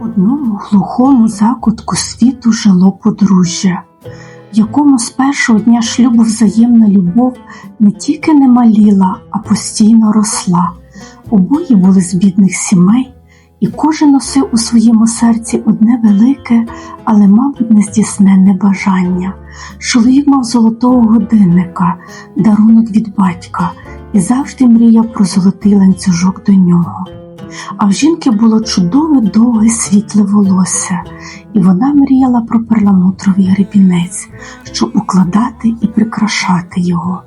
Одному глухому закутку світу жило подружжя, якому з першого дня шлюбу взаємна любов не тільки не маліла, а постійно росла. Обоє були з бідних сімей, і кожен носив у своєму серці одне велике, але, мабуть, нездійсненне бажання. Чоловік мав золотого годинника, дарунок від батька, і завжди мріяв про золотий ланцюжок до нього. А в жінки було чудове довге світле волосся, і вона мріяла про перламутровий гребінець, щоб укладати і прикрашати його.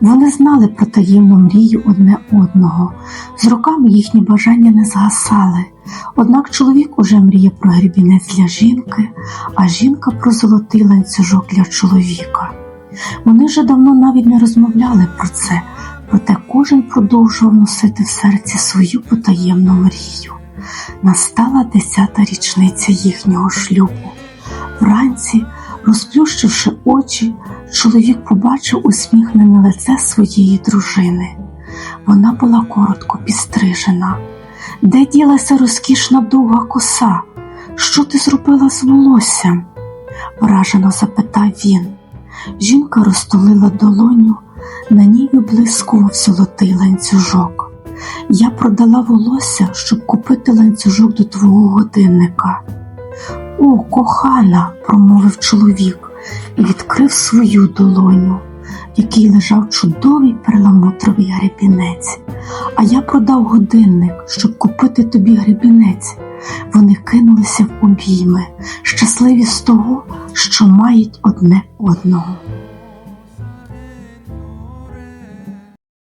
Вони знали про таємну мрію одне одного. З роками їхні бажання не згасали. Однак чоловік уже мріє про гребінець для жінки, а жінка про золотий ланцюжок для чоловіка. Вони вже давно навіть не розмовляли про це, проте кожен продовжував носити в серці свою потаємну мрію. Настала десята річниця їхнього шлюбу. Вранці, розплющивши очі, чоловік побачив усміхнене лице своєї дружини. Вона була коротко підстрижена. Де ділася розкішна довга коса? Що ти зробила з волоссям? вражено запитав він. Жінка розтулила долоню, на ній виблискував золотий ланцюжок. Я продала волосся, щоб купити ланцюжок до твого годинника. О, кохана, промовив чоловік і відкрив свою долоню, в якій лежав чудовий перламутровий гребінець. А я продав годинник, щоб купити тобі гребінець. Вони кинулися в обійми, щасливі з того, що мають одне одного.